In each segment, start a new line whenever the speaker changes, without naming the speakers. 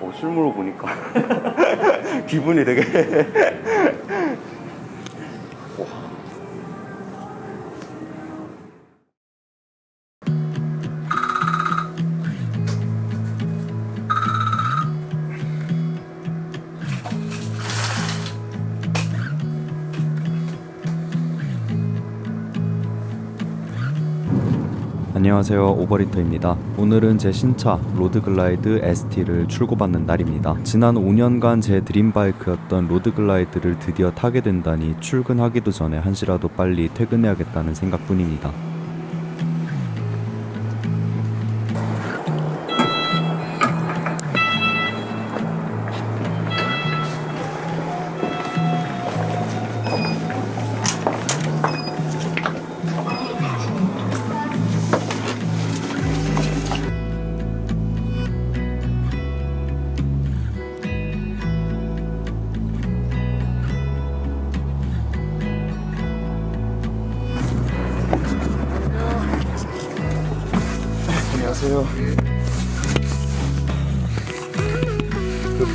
어, 실물로 보니까. 기분이 되게
안녕하세요. 오버리터입니다. 오늘은 제 신차 로드글라이드 ST를 출고받는 날입니다. 지난 5년간 제 드림바이크였던 로드글라이드를 드디어 타게 된다니 출근하기도 전에 한시라도 빨리 퇴근해야겠다는 생각뿐입니다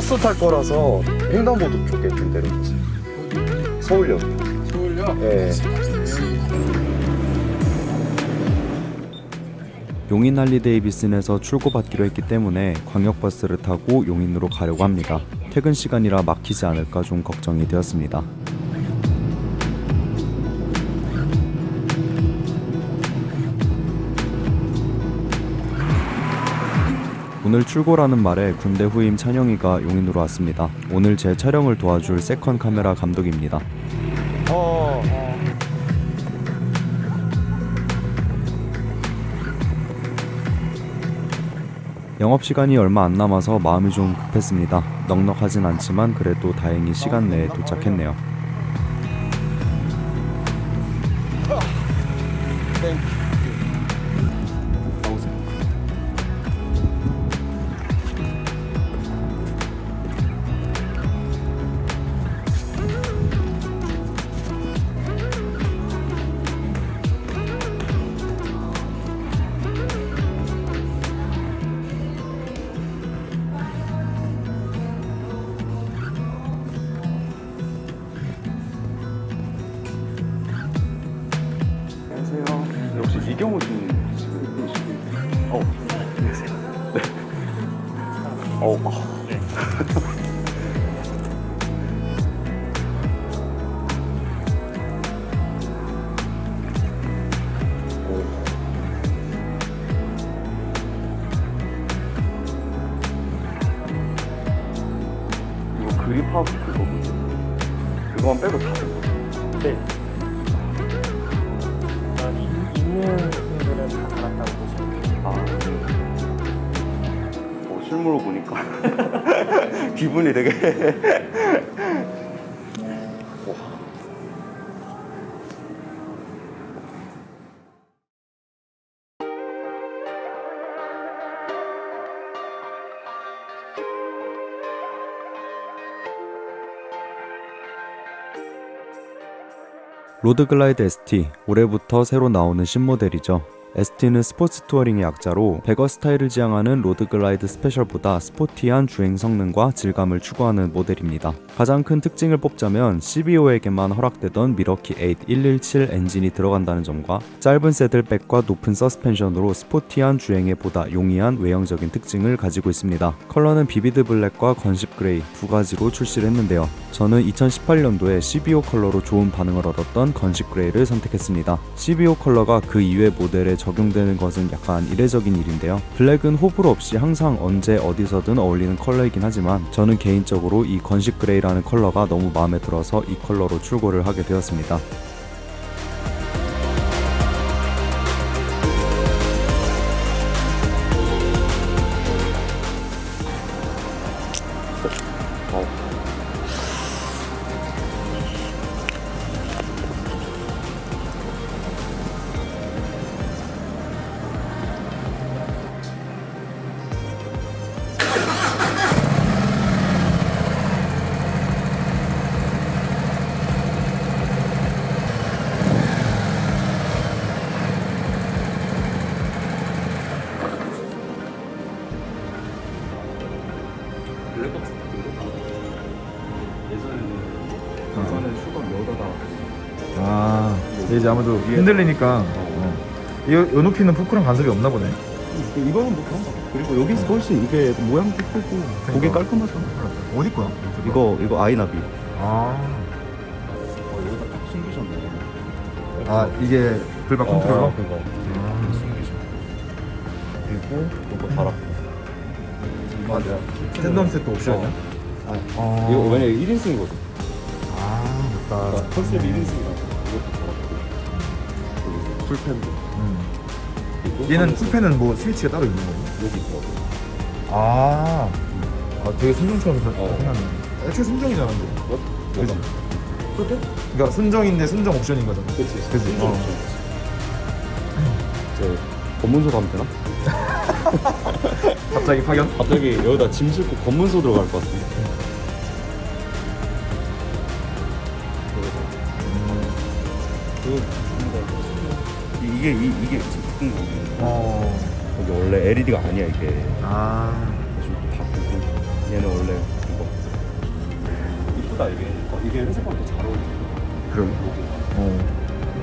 버스 탈 거라서 횡단보도 쪽에 좀 내려주세요. 서울역.
서울요?
예.
용인 할리 데이비슨에서 출고받기로 했기 때문에 광역버스를 타고 용인으로 가려고 합니다 퇴근 시간이라 막히지 않을까 좀 걱정이 되었습니다 오늘 출고라는 말에 군대 후임 찬영이가 용인으로 왔습니다. 오늘 제 촬영을 도와줄 세컨 카메라 감독입니다.
어.
영업 시간이 얼마 안 남아서 마음이 좀 급했습니다. 넉넉하진 않지만 그래도 다행히 시간 내에 도착했네요.
이경호 씨 지금 어. 네. 어. 어.
로드글라이드 ST 올해부터 새로 나오는 신모델이죠. ST는 스포츠 투어링의 약자로 배거 스타일을 지향하는 로드글라이드 스페셜보다 스포티한 주행 성능과 질감을 추구하는 모델입니다. 가장 큰 특징을 뽑자면 CBO에게만 허락되던 미러키 8 117 엔진이 들어간다는 점과 짧은 새들백과 높은 서스펜션으로 스포티한 주행에 보다 용이한 외형적인 특징을 가지고 있습니다. 컬러는 비비드 블랙과 건십 그레이 두 가지로 출시를 했는데요. 저는 2018년도에 CBO 컬러로 좋은 반응을 얻었던 건식 그레이를 선택했습니다. CBO 컬러가 그 이외 모델에 적용되는 것은 약간 이례적인 일인데요. 블랙은 호불호 없이 항상 언제 어디서든 어울리는 컬러이긴 하지만 저는 개인적으로 이 건식 그레이라는 컬러가 너무 마음에 들어서 이 컬러로 출고를 하게 되었습니다.
이제 아무도 흔들리니까. 어. 이, 요 높이는 포크랑 간섭이 없나 보네.
이거는 뭐 그런 거 그리고 여기 훨씬 이게 모양도 크고
그러니까.
깔끔하잖아
어디 거야?
이거 이거 아이나비.
아,
어, 여기다 딱 숨기셨네.
아 이게 불박 컨트롤러?
어, 그거.
아,
그리고 이거 달았고
맞아. 스탠덤 세트 옵션이야?
아,
어.
이거 왜냐 1인승이거든.
아 맞다.
그러니까 컨셉이 1인승이라 풀펜도
음.
그리고
얘는 쿠페는 뭐 스위치가 따로 있는 거고
여기 있더라고
아, 아 되게 순정처럼
어.
생겼네 애초에 순정이잖아 근데
뭐?
그지?
뭐가? 풀펜?
그러니까 순정인데 순정 옵션인 거잖아
그치
그치? 어.
옵션이지. 이제 검문소 가면 되나?
갑자기 파견?
갑자기 여기다 짐 싣고 검문소 들어갈 것 같은데 그 이- 이게 이, 이게 지금 바꾼 거네
어.
여기 원래 LED가 아니야 이게
아.
지금 또 바꾸고 얘는 원래 이거 이쁘다 이게 어, 이게 회색하고 더잘 어울려
그래? 어.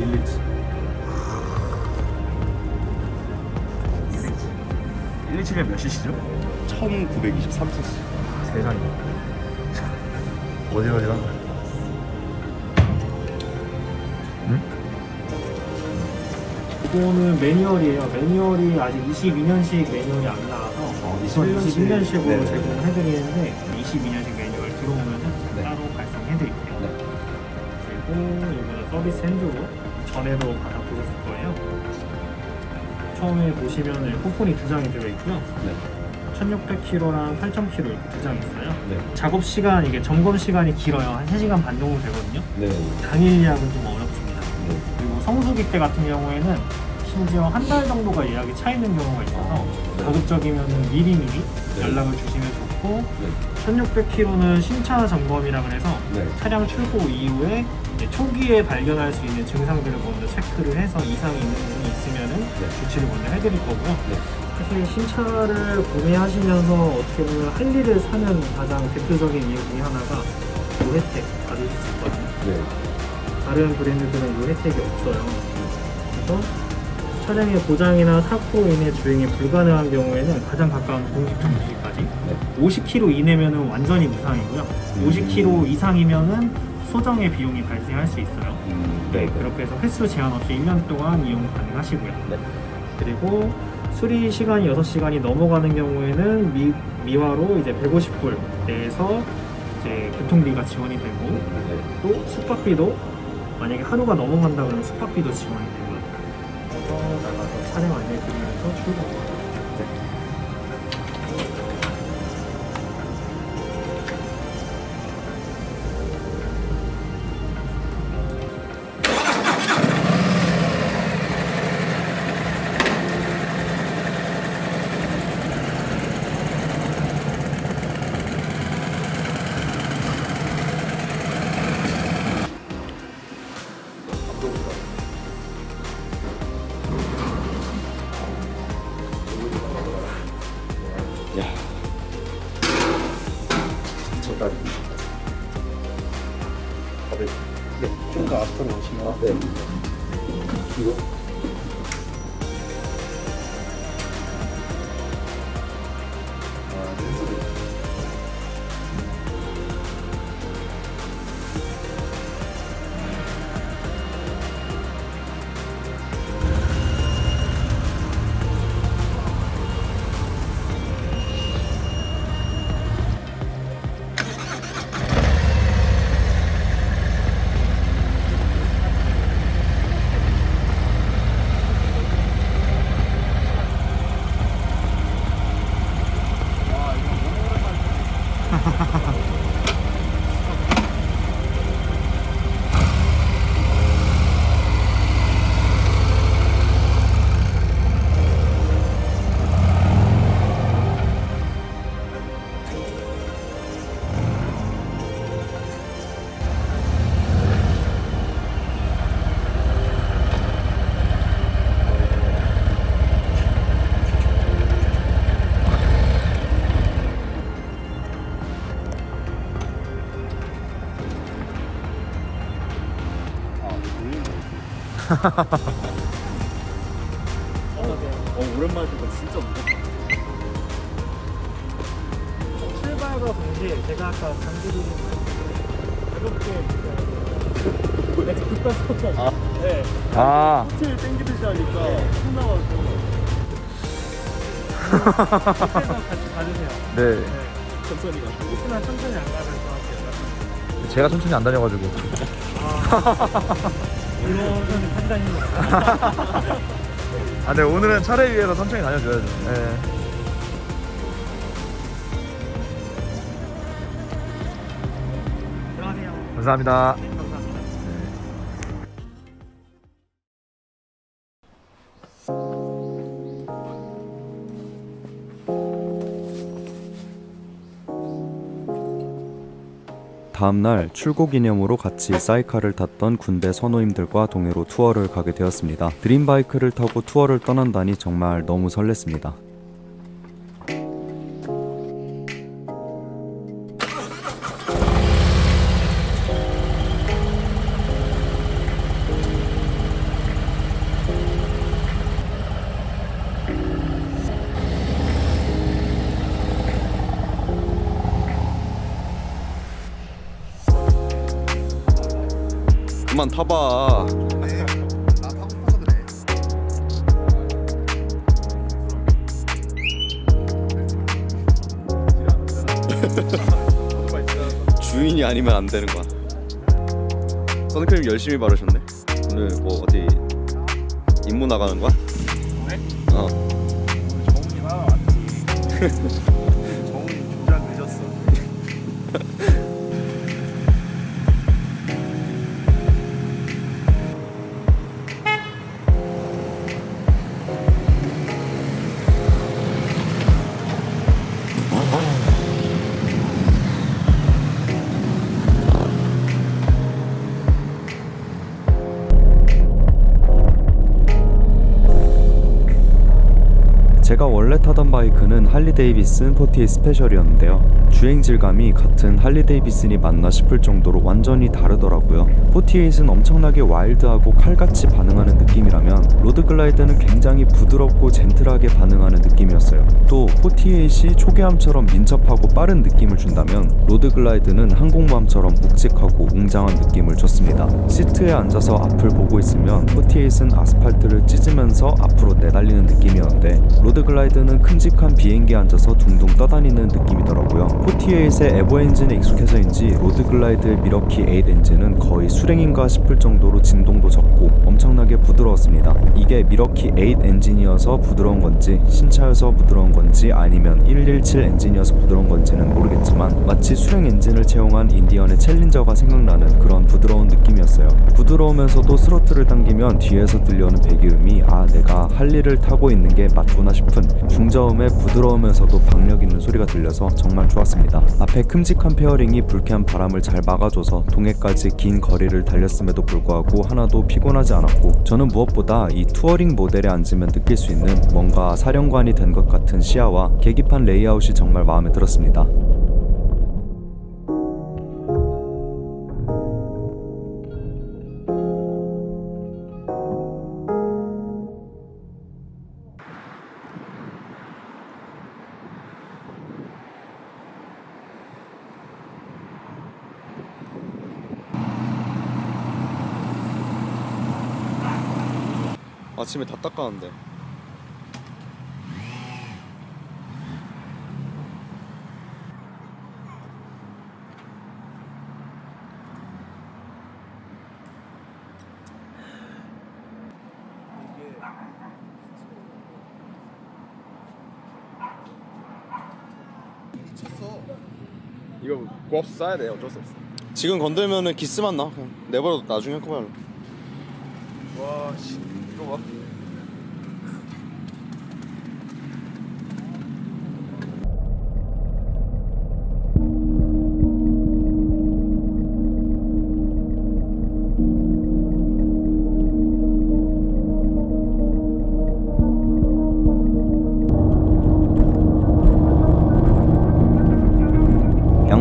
1인치
127면 몇 cc죠?
1923cc
세상에. 어지러지다.
이거는 매뉴얼이에요. 매뉴얼이 아직 22년식 매뉴얼이 안 나와서
어,
21년식으로
네 네.
제공을 해드리는데 22년식 매뉴얼 들어오면은
네.
따로 발송해드릴게요.
네.
그리고 이거는 서비스 핸드로 전에도 받아보셨을 거예요. 처음에 보시면은 쿠폰이 두 장이 들어있고요.
네.
1600km랑 8000km 이렇게 두 장 있어요.
네.
작업 시간 이게 점검 시간이 길어요. 한 3시간 반 정도 되거든요.
네.
당일 예약은 좀.
네.
그리고 성수기 때 같은 경우에는 심지어 한 달 정도가 예약이 차 있는 경우가 있어서
네.
가급적이면 미리 미리
네.
연락을 주시면 좋고
네.
1600km는 신차 점검이라 그래서
네.
차량 출고 이후에 이제 초기에 발견할 수 있는 증상들을 먼저 체크를 해서 이상이 있는 부분이 있으면은
네.
조치를 먼저 해드릴 거고요.
네.
사실 신차를 구매하시면서 어떻게 보면 할 일을 사는 가장 대표적인 이유 중에 하나가 요 혜택 받으실 수 있거든요.
네.
다른 브랜드들은 이 혜택이 없어요. 그래서 차량의 고장이나 사고로 인해 주행이 불가능한 경우에는 가장 가까운 공식 정지까지
네.
50km 이내면은 완전히 무상이고요.
음.
50km 이상이면은 소정의 비용이 발생할 수 있어요.
음,
네, 그렇게 해서 횟수 제한 없이 1년 동안 이용 가능하시고요.
네.
그리고 수리 시간이 6시간이 넘어가는 경우에는 미, 미화로 이제 150불 내에서 이제 교통비가 지원이 되고
네.
또 숙박비도 만약에 하루가 넘어간다 그러면 숙박비도 지원이 되고요. 나가서 차량 안내 드리면서 출발합니다.
저까지. 네, 좀 더 앞으로 오시면 네. 이거 어 오랜만에 보니까 진짜 무겁다.
출발과 동시에 제가 아까 장비를 가볍게 네, 급한 속도.
아.
네.
아
호텔 땡기듯이 하니까 손 나와서
그때만 같이 가주세요.
네.
네.
천천히 가고.
혹시나 천천히 안 가면 저한테
제가 천천히 안 다녀가지고
이거는 판단입니다.
아, 네 오늘은 차를 위해서 천천히 다녀줘야죠 네, 감사합니다.
다음날 출고 기념으로 같이 사이카를 탔던 군대 선호임들과 동해로 투어를 가게 되었습니다. 드림바이크를 타고 투어를 떠난다니 정말 너무 설렜습니다. 그만 타봐. 주인이 아니면 안 되는 거야. 선크림 열심히 바르셨네. 오늘 뭐 어디 임무 나가는 거야?
네?
어.
정훈이 하나 왔지.
원래 타던 바이크는 할리 데이비슨 48 스페셜이었는데요. 주행 질감이 같은 할리 데이비슨이 맞나 싶을 정도로 완전히 다르더라고요. 48은 엄청나게 와일드하고 칼같이 반응하는 느낌이라면 로드 글라이드는 굉장히 부드럽고 젠틀하게 반응하는 느낌이었어요. 또 48이 초계함처럼 민첩하고 빠른 느낌을 준다면 로드 글라이드는 항공모함처럼 묵직하고 웅장한 느낌을 줬습니다. 시트에 앉아서 앞을 보고 있으면 48은 아스팔트를 찢으면서 앞으로 내달리는 느낌이었는데 로드 글라이드 는 큼직한 비행기에 앉아서 둥둥 떠다니는 느낌이더라고요. 48의 에버 엔진에 익숙해서인지 로드 글라이드의 미러키 8 엔진은 거의 수랭인가 싶을 정도로 진동도 적고 엄청나게 부드러웠습니다. 이게 미러키 8 엔진이어서 부드러운 건지 신차여서 부드러운 건지 아니면 117 엔진이어서 부드러운 건지는 모르겠지만 마치 수랭 엔진을 채용한 인디언의 챌린저가 생각나는 그런 부드러운 느낌이었어요. 부드러우면서도 스로틀을 당기면 뒤에서 들려오는 배기음이 아 내가 할리를 타고 있는 게 맞구나 싶은 중저음의 부드러우면서도 박력 있는 소리가 들려서 정말 좋았습니다. 앞에 큼직한 페어링이 불쾌한 바람을 잘 막아줘서 동해까지 긴 거리를 달렸음에도 불구하고 하나도 피곤하지 않았고 저는 무엇보다 이 투어링 모델에 앉으면 느낄 수 있는 뭔가 사령관이 된 것 같은 시야와 계기판 레이아웃이 정말 마음에 들었습니다. 아침에 다 닦았는데.
이거 고압수 싸야 돼. 어쩔 수 없어.
지금 건들면은 기스만 나. 그냥 내버려 나중에 할 거야
와씨. 이거 봐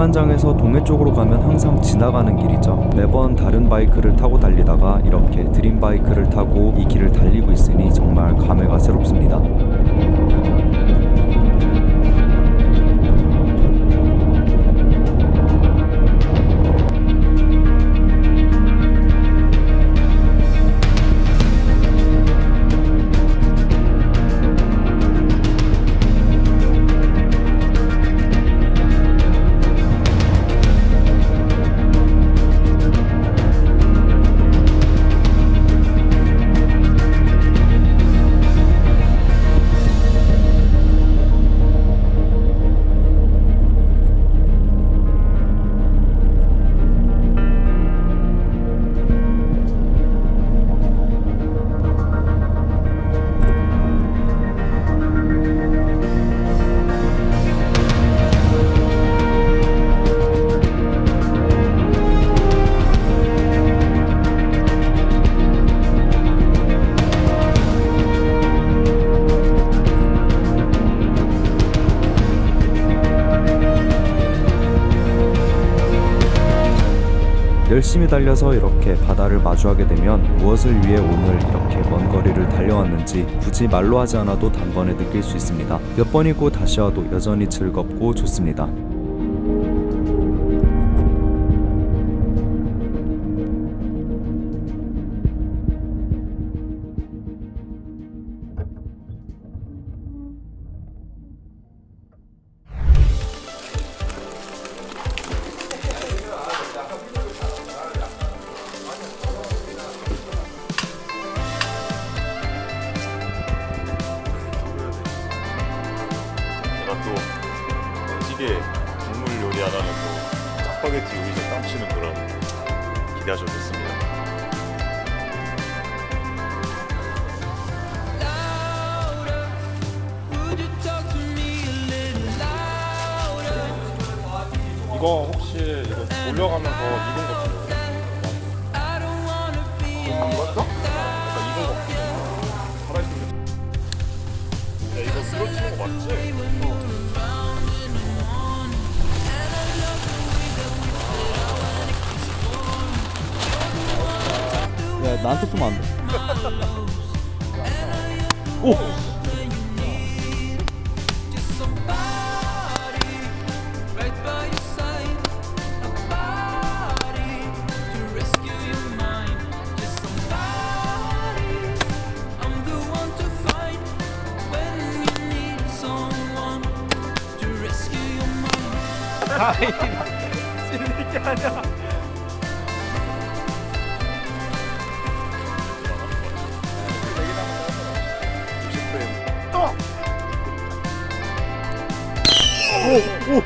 대만장에서 동해 쪽으로 가면 항상 지나가는 길이죠. 매번 다른 바이크를 타고 달리다가 이렇게 드림 바이크를 타고 이 길을 달리고 있으니 정말 감회가 새롭습니다. 열심히 달려서 이렇게 바다를 마주하게 되면 무엇을 위해 오늘 이렇게 먼 거리를 달려왔는지 굳이 말로 하지 않아도 단번에 느낄 수 있습니다. 몇 번이고 다시 와도 여전히 즐겁고 좋습니다.
요리 하나는 또 짜파게티 요리에 땀치는 그런 기대하셔도 좋습니다.
이거 혹시 이거 올려가면서 익은 거? 익었어? 약간 익은 거 같아. 살아있으면
야 이거 그렇지는 거 맞지?
나한테 쏘면 안 돼.
오
呜呜呜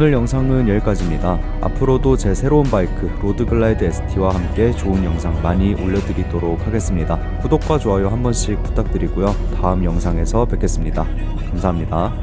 오늘 영상은 여기까지입니다. 앞으로도 제 새로운 바이크 로드글라이드 ST와 함께 좋은 영상 많이 올려드리도록 하겠습니다. 구독과 좋아요 한 번씩 부탁드리고요. 다음 영상에서 뵙겠습니다. 감사합니다.